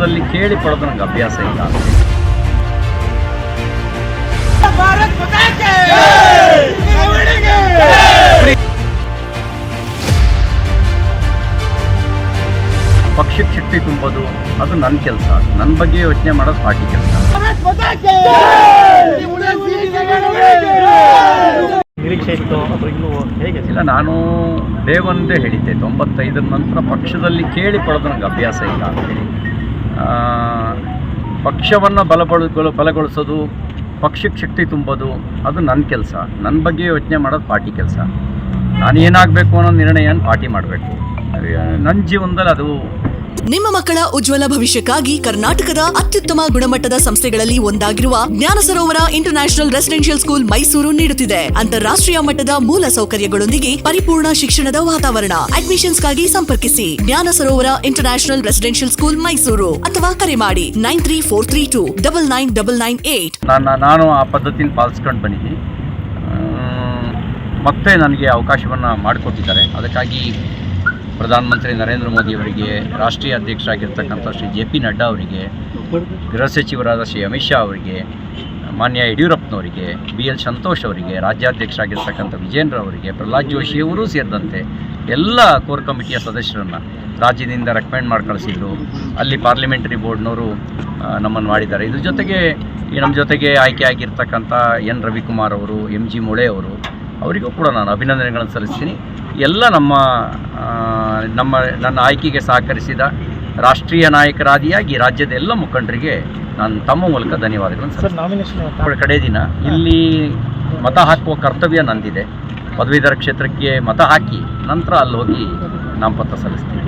ಸಂದರ್ಭದಲ್ಲಿ ಕೇಳಿ ಪಡೆದು ನನಗೆ ಅಭ್ಯಾಸ ಇಲ್ಲ. ಪಕ್ಷಕ್ಕೆ ಶಕ್ತಿ ತುಂಬೋದು ಅದು ನನ್ನ ಕೆಲಸ. ನನ್ನ ಬಗ್ಗೆ ಯೋಚನೆ ಮಾಡೋದು ಪಾರ್ಟಿ ಕೆಲಸ. ನಿರೀಕ್ಷೆ ಇತ್ತು ಹೇಗೆ? ಇಲ್ಲ ನಾನು ಡೇ ಒಂದೇ ಹೇಳಿದ್ದೆ ತೊಂಬತ್ತೈದರ ನಂತರ ಪಕ್ಷದಲ್ಲಿ ಕೇಳಿ ಪಡೆದು ನನಗೆ ಅಭ್ಯಾಸ ಇಲ್ಲ ಅಂತ ಹೇಳಿ. ಪಕ್ಷವನ್ನು ಬಲಗೊಳ, ಬಲಗೊಳಿಸೋದು, ಪಕ್ಷಕ್ಕೆ ಶಕ್ತಿ ತುಂಬೋದು, ಅದು ನನ್ನ ಕೆಲಸ. ನನ್ನ ಬಗ್ಗೆ ಯೋಚನೆ ಮಾಡೋದು ಪಾರ್ಟಿ ಕೆಲಸ. ನಾನು ಏನಾಗಬೇಕು ಅನ್ನೋ ನಿರ್ಣಯನ ಪಾರ್ಟಿ ಮಾಡಬೇಕು. ನನ್ನ ಜೀವನದಲ್ಲಿ ಅದು ನಿಮ್ಮ ಮಕ್ಕಳ ಉಜ್ವಲ ಭವಿಷ್ಯಕ್ಕಾಗಿ ಕರ್ನಾಟಕದ ಅತ್ಯುತ್ತಮ ಗುಣಮಟ್ಟದ ಸಂಸ್ಥೆಗಳಲ್ಲಿ ಒಂದಾಗಿರುವ Jnana Sarovara international residential school Mysuru ನೀಡುತ್ತಿದೆ. ಅಂತಾರಾಷ್ಟ್ರೀಯ ಮಟ್ಟದ ಮೂಲ ಸೌಕರ್ಯಗಳೊಂದಿಗೆ ಪರಿಪೂರ್ಣ ಶಿಕ್ಷಣದ ವಾತಾವರಣ. ಅಡ್ಮಿಷನ್ಸ್ಗಾಗಿ ಸಂಪರ್ಕಿಸಿ. Jnana Sarovara international residential school Mysuru ಅಥವಾ ಕರೆ ಮಾಡಿ. Nine three four three two double nine double nine eight ನಾನು ಆ ಪಾಲಿಸ್ಕೊಂಡು ಬಂದಿದ್ದೀನಿ. ಮತ್ತೆ ನನಗೆ ಅವಕಾಶವನ್ನು ಮಾಡಿಕೊಟ್ಟಿದ್ದಾರೆ. ಅದಕ್ಕಾಗಿ ಪ್ರಧಾನಮಂತ್ರಿ ನರೇಂದ್ರ ಮೋದಿ ಅವರಿಗೆ ರಾಷ್ಟ್ರೀಯ ಅಧ್ಯಕ್ಷರಾಗಿರ್ತಕ್ಕಂಥ ಶ್ರೀ ಜೆ ಪಿ ನಡ್ಡಾ ಅವರಿಗೆ, ಗೃಹ ಸಚಿವರಾದ ಶ್ರೀ ಅಮಿತ್ ಶಾ ಅವರಿಗೆ, ಮಾನ್ಯ ಯಡಿಯೂರಪ್ಪನವರಿಗೆ, ಬಿ ಎಲ್ ಸಂತೋಷ್ ಅವರಿಗೆ, ರಾಜ್ಯಾಧ್ಯಕ್ಷರಾಗಿರ್ತಕ್ಕಂಥ ವಿಜೇಂದ್ರ ಅವರಿಗೆ, ಪ್ರಹ್ಲಾದ್ ಜೋಶಿ ಅವರೂ ಸೇರಿದಂತೆ ಎಲ್ಲ ಕೋರ್ ಕಮಿಟಿಯ ಸದಸ್ಯರನ್ನು ರಾಜ್ಯದಿಂದ ರೆಕಮೆಂಡ್ ಮಾಡಿ ಕಳಿಸಿದ್ರು. ಅಲ್ಲಿ ಪಾರ್ಲಿಮೆಂಟರಿ ಬೋರ್ಡ್ನವರು ನಮ್ಮನ್ನು ಮಾಡಿದ್ದಾರೆ. ಇದ್ರ ಜೊತೆಗೆ ನಮ್ಮ ಜೊತೆಗೆ ಆಯ್ಕೆ ಆಗಿರ್ತಕ್ಕಂಥ ಎನ್ ರವಿಕುಮಾರ್ ಅವರು ಎಂ ಜಿ ಮುಳೆ ಅವರು, ಅವರಿಗೂ ಕೂಡ ನಾನು ಅಭಿನಂದನೆಗಳನ್ನು ಸಲ್ಲಿಸ್ತೀನಿ. ಎಲ್ಲ ನಮ್ಮ ನಮ್ಮ ನನ್ನ ಆಯ್ಕೆಗೆ ಸಹಕರಿಸಿದ ರಾಷ್ಟ್ರೀಯ ನಾಯಕರಾದಿಯಾಗಿ ರಾಜ್ಯದ ಎಲ್ಲ ಮುಖಂಡರಿಗೆ ನಾನು ತಮ್ಮ ಮೂಲಕ ಧನ್ಯವಾದಗಳನ್ನು ಸರ್ ನಾಮಿನೇಷನ್ ಅವಳ ಕಡೆ ದಿನ ಇಲ್ಲಿ ಮತ ಹಾಕುವ ಕರ್ತವ್ಯ ನಂದಿದೆ. ಪದವೀಧರ ಕ್ಷೇತ್ರಕ್ಕೆ ಮತ ಹಾಕಿ ನಂತರ ಅಲ್ಲಿ ಹೋಗಿ ನಾಮಪತ್ರ ಸಲ್ಲಿಸ್ತೀನಿ.